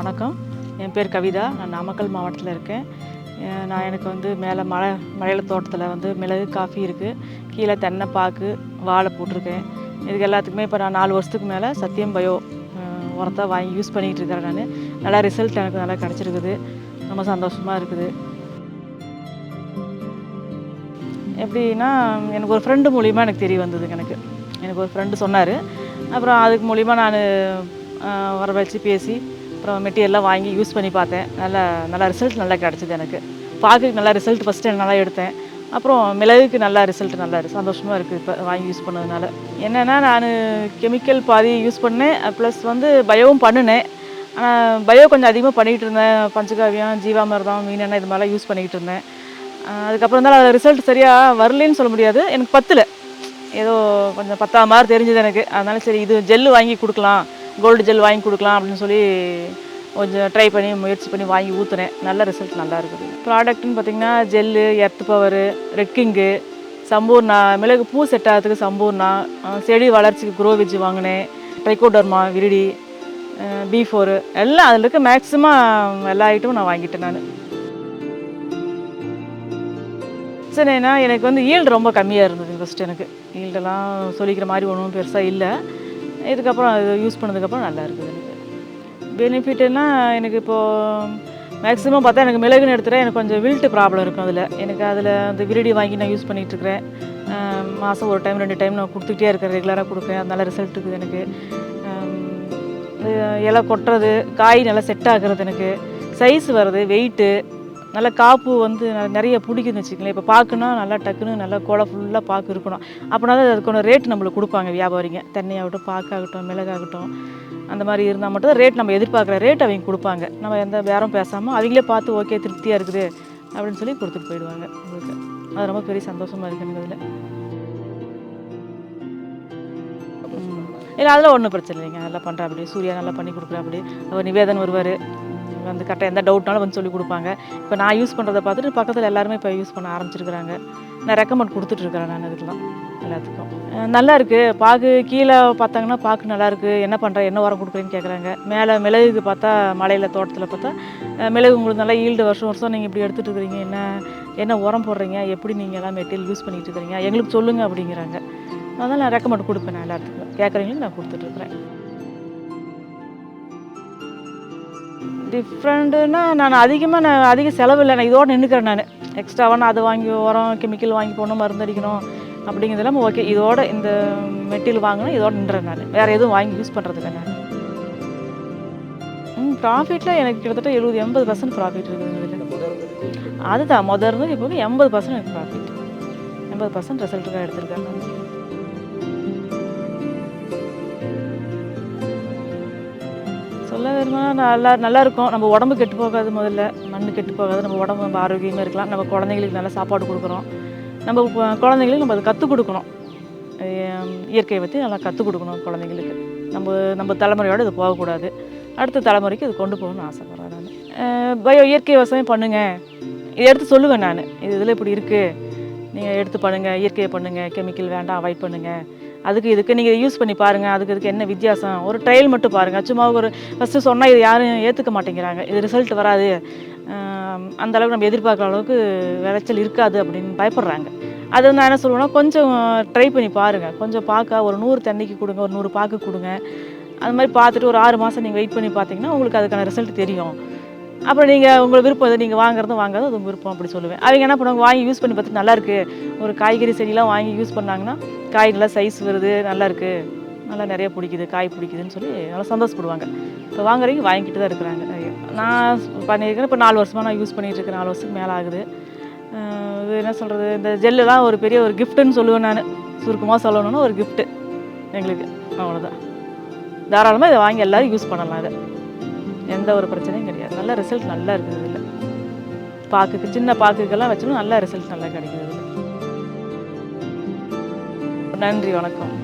வணக்கம். என் பேர் கவிதா. நான் நாமக்கல் மாவட்டத்தில் இருக்கேன். நான் எனக்கு வந்து மேலே மலை மலையில தோட்டத்தில் வந்து மிளகு காஃபி இருக்குது கீழே தென்னை பாக்கு வாழை போட்டிருக்கேன். இதுக்கு எல்லாத்துக்குமே இப்போ நான் நாலு வருஷத்துக்கு மேலே சத்தியம் பயோ உரத்தை வாங்கி யூஸ் பண்ணிகிட்டு இருக்கிறேன் நான். நல்லா ரிசல்ட் எனக்கு நல்லா கிடச்சிருக்குது. ரொம்ப சந்தோஷமாக இருக்குது. எப்படின்னா எனக்கு ஒரு ஃப்ரெண்டு மூலிமா எனக்கு தெரிய வந்தது எனக்கு. எனக்கு ஒரு ஃப்ரெண்டு சொன்னார். அப்புறம் அதுக்கு மூலிமா நான் வர வச்சு பேசி அப்புறம் மெட்டீரியல்லாம் வாங்கி யூஸ் பண்ணி பார்த்தேன். நல்லா நல்லா ரிசல்ட் நல்லா கிடச்சிது எனக்கு. பாக்குக்கு நல்லா ரிசல்ட் ஃபஸ்ட்டு நல்லா எடுத்தேன். அப்புறம் மிளகுக்கு நல்லா ரிசல்ட் நல்லா சந்தோஷமாக இருக்குது இப்போ வாங்கி யூஸ் பண்ணதுனால. என்னென்னா நான் கெமிக்கல் பாதி யூஸ் பண்ணேன். ப்ளஸ் வந்து பயோவும் பண்ணினேன். ஆனால் பயோ கொஞ்சம் அதிகமாக பண்ணிகிட்டு இருந்தேன். பஞ்சகாவியம் ஜீவாமிர்தம் மீனெண்ணெய் இது மாதிரிலாம் யூஸ் பண்ணிக்கிட்டு இருந்தேன். அதுக்கப்புறம் தான் அதில் ரிசல்ட் சரியாக வரலன்னு சொல்ல முடியாது. எனக்கு பத்தில். ஏதோ கொஞ்சம் பத்தா மாதிரி தெரிஞ்சது எனக்கு. அதனால சரி இது ஜெல்லு வாங்கி கொடுக்கலாம். கோல்டு ஜெல் வாங்கி கொடுக்கலாம் அப்படின்னு சொல்லி கொஞ்சம் ட்ரை பண்ணி முயற்சி பண்ணி வாங்கி ஊற்றுனேன் நல்ல ரிசல்ட் நல்லா இருக்குது. ப்ராடக்ட்னு பார்த்திங்கன்னா ஜெல்லு எர்த் பவரு ரெக்கிங்கு சம்பூர்ணா மிளகு பூ செட் ஆகிறதுக்கு சம்பூர்ணா செடி வளர்ச்சிக்கு குரோ வெஜ் வாங்கினேன். ட்ரைகோடர்மா விரிடி பி ஃபோரு எல்லாம் அதில் இருக்க மேக்ஸிமம் எல்லா ஐட்டமும் நான் வாங்கிட்டேன் நான். சரிண்ணா எனக்கு வந்து ஈல்டு ரொம்ப கம்மியாக இருந்தது ஃபஸ்ட்டு எனக்கு. ஈல்டெல்லாம் சொல்லிக்கிற மாதிரி ஒன்றும் பெருசாக இல்லை. இதுக்கப்புறம் அது யூஸ் பண்ணதுக்கப்புறம் நல்லா இருக்குது எனக்கு. பெனிஃபிட்டுன்னா எனக்கு இப்போது மேக்ஸிமம் பார்த்தா எனக்கு மிளகுன்னு எடுத்துகிட்டா எனக்கு கொஞ்சம் வில்ட்டு ப்ராப்ளம் இருக்கும் அதில். எனக்கு அதில் அந்த விரிடி வாங்கி நான் யூஸ் பண்ணிகிட்ருக்கிறேன் மாதம் ஒரு டைம் ரெண்டு டைம் நான் கொடுத்துக்கிட்டே இருக்கேன் ரெகுலராக கொடுக்குறேன். அது நல்ல ரிசல்ட் இருக்குது எனக்கு. இலை கொட்டுறது காய் நல்லா செட் ஆகுறது எனக்கு. சைஸ் வருது வெயிட்டு நல்ல காப்பு வந்து ந- நிறைய பிடிக்குன்னு வச்சுக்கங்களேன். இப்போ பாக்குன்னா நல்லா டக்குன்னு நல்லா கோலை ஃபுல்லாக பார்க்க இருக்கணும். அப்படின்னா தான் அதுக்கான ரேட் நம்மளுக்கு கொடுப்பாங்க வியாபாரிங்க. தென்னையாகட்டும் பாக்காகட்டும் மிளகாகட்டும் அந்த மாதிரி இருந்தால் மட்டும் ரேட் நம்ம எதிர்பார்க்குற ரேட் அவங்க கொடுப்பாங்க. நம்ம எந்த பேரம் பேசாமல் அவங்களே பார்த்து ஓகே திருப்தியாக இருக்குது அப்படின்னு சொல்லி கொடுத்துட்டு போயிடுவாங்க உங்களுக்கு. அது ரொம்ப பெரிய சந்தோஷமாக இருக்குது அதில். இல்லை அதெல்லாம் ஒன்றும் பிரச்சனை இல்லைங்க. நல்லா பண்ணுறா அப்படி சூர்யா நல்லா பண்ணி கொடுக்குறா அப்படி அவர் நிவேதன் வருவார். வந்து கரெக்டாக எந்த டவுட்னாலும் வந்து சொல்லி கொடுப்பாங்க. இப்போ நான் யூஸ் பண்ணுறதை பார்த்துட்டு பக்கத்தில் எல்லாருமே இப்போ யூஸ் பண்ண ஆரம்பிச்சிருக்கிறாங்க. நான் ரெக்கமெண்ட் கொடுத்துட்ருக்கிறேன் நான் இதுக்கெலாம் எல்லாத்துக்கும். நல்லா இருக்குது பாக்கு கீழே பார்த்தாங்கன்னா பாக்கு நல்லாயிருக்கு என்ன பண்ணுற என்ன உரம் கொடுக்குறேன்னு கேட்குறாங்க மேலே மிளகுக்கு பார்த்தா மலையில் தோட்டத்தில் பார்த்தா மிளகு உங்களுக்கு நல்லா ஈல்டு வருஷம் வருஷம் நீங்கள் இப்படி எடுத்துகிட்டு இருக்கிறீங்க. என்ன என்ன உரம் போடுறீங்க? எப்படி நீங்கள் எல்லாம் மெட்டீரியல் யூஸ் பண்ணிகிட்டு இருக்கிறீங்க? எங்களுக்கு சொல்லுங்கள் அப்படிங்கிறாங்க. அதனால் நான் ரெக்கமெண்ட் கொடுப்பேன் நான் எல்லாத்துக்கும். கேட்குறீங்களும் நான் கொடுத்துட்ருக்குறேன் டிஃப்ரெண்ட்டுன்னா நான் அதிகமாக நான் அதிக செலவு இல்லை. நான் இதோடு நின்றுக்கிறேன் நான். எக்ஸ்ட்ராவாக நான் அதை வாங்கி உரம் கெமிக்கல் வாங்கி போடணும் மருந்து அடிக்கணும் அப்படிங்கிறதெல்லாம் ஓகே இதோட இந்த மெட்டீரியல் வாங்கினா இதோட நின்றேன் நான். வேறு எதுவும் வாங்கி யூஸ் பண்ணுறது இல்லை நான். ம் ப்ராஃபிட்டில் எனக்கு கிட்டத்தட்ட எழுபது எண்பது பர்சன்ட் ப்ராஃபிட் இருக்குது அதுதான் முதல்ல இருந்து இப்போ எண்பது பர்சன்ட் எனக்கு ப்ராஃபிட் எண்பது பர்சன்ட் ரிசல்ட்டுக்காக எடுத்திருக்கேன் நல்லா விதமாக நல்லா நல்லா இருக்கும் நம்ம உடம்பு கெட்டு போகாது முதல்ல. மண் கெட்டு போகாது. நம்ம உடம்பு நம்ம ஆரோக்கியமாக இருக்கலாம். நம்ம குழந்தைங்களுக்கு நல்லா சாப்பாடு கொடுக்குறோம். நம்ம குழந்தைங்களுக்கு நம்ம அதை கற்றுக் கொடுக்கணும். இயற்கையை பற்றி நல்லா கற்றுக் கொடுக்கணும் குழந்தைங்களுக்கு நம்ம நம்ம தலைமுறையோடு இது போகக்கூடாது. அடுத்த தலைமுறைக்கு இது கொண்டு போகணும்னு ஆசைப்பட்றேன் நான். பயோ இயற்கை விவசாயம் பண்ணுங்கள் இதை எடுத்து சொல்லுவேன் நான். இது இதில் இப்படி இருக்குது நீங்கள் எடுத்து பண்ணுங்கள் இயற்கையை பண்ணுங்கள் கெமிக்கல் வேண்டாம். அவாய்ட் பண்ணுங்கள் அதுக்கு இதுக்கு நீங்கள் யூஸ் பண்ணி பாருங்கள் அதுக்கு இதுக்கு என்ன வித்தியாசம்? ஒரு ட்ரையல் மட்டும் பாருங்கள் சும்மா ஒரு ஃபஸ்ட்டு சொன்னால் இது யாரும் ஏற்றுக்க மாட்டேங்கிறாங்க. இது ரிசல்ட் வராது. அந்த அளவுக்கு நம்ம எதிர்பார்க்குற அளவுக்கு விளைச்சல் இருக்காது அப்படின்னு பயப்படுறாங்க. அது வந்து நான் என்ன சொல்லுவேன்னா கொஞ்சம் ட்ரை பண்ணி பாருங்கள் கொஞ்சம் பார்க்க ஒரு நூறு தென்னைக்கு கொடுங்க ஒரு நூறு பாக்கு கொடுங்க. அது மாதிரி பார்த்துட்டு ஒரு ஆறு மாதம் நீங்கள் வெயிட் பண்ணி பார்த்தீங்கன்னா உங்களுக்கு அதுக்கான ரிசல்ட் தெரியும். அப்புறம் நீங்கள் உங்கள் விருப்பம் எது? நீங்கள் வாங்குறதும் வாங்குறது அது உங்கள் விருப்பம் அப்படி சொல்லுவேன். அவங்க என்ன பண்ணுவாங்க? வாங்கி யூஸ் பண்ணி பார்த்துட்டு நல்லாயிருக்கு ஒரு காய்கறி செடியெலாம் வாங்கி யூஸ் பண்ணாங்கன்னா காய் நல்லா சைஸ் வருது நல்லாயிருக்கு நல்லா நிறைய பிடிக்குது காய் பிடிக்குதுன்னு சொல்லி நல்லா சந்தோஷப்படுவாங்க. இப்போ வாங்குறவங்க வாங்கிட்டு தான் இருக்கிறாங்க. நான் பண்ணியிருக்கிறேன் இப்போ நாலு வருஷமாக நான் யூஸ் பண்ணிகிட்டு இருக்கேன். நாலு வருஷத்துக்கு மேலே ஆகுது. இது என்ன சொல்கிறது இந்த ஜெல்லுலாம் ஒரு பெரிய ஒரு கிஃப்ட்டுன்னு சொல்லுவேன் நான். சுருக்கமாக சொல்லணும்னா ஒரு கிஃப்ட்டு எங்களுக்கு. அவ்வளோதான் தாராளமாக இதை வாங்கி எல்லோரும் யூஸ் பண்ணலாம் இதை. எந்த ஒரு பிரச்சனையும் கிடையாது. நல்ல ரிசல்ட் நல்லா இருக்குது இதில் பாக்குக்கு சின்ன பாக்குக்கெல்லாம் வச்சாலும் நல்ல ரிசல்ட் நல்லா கிடைக்குது நன்றி வணக்கம்.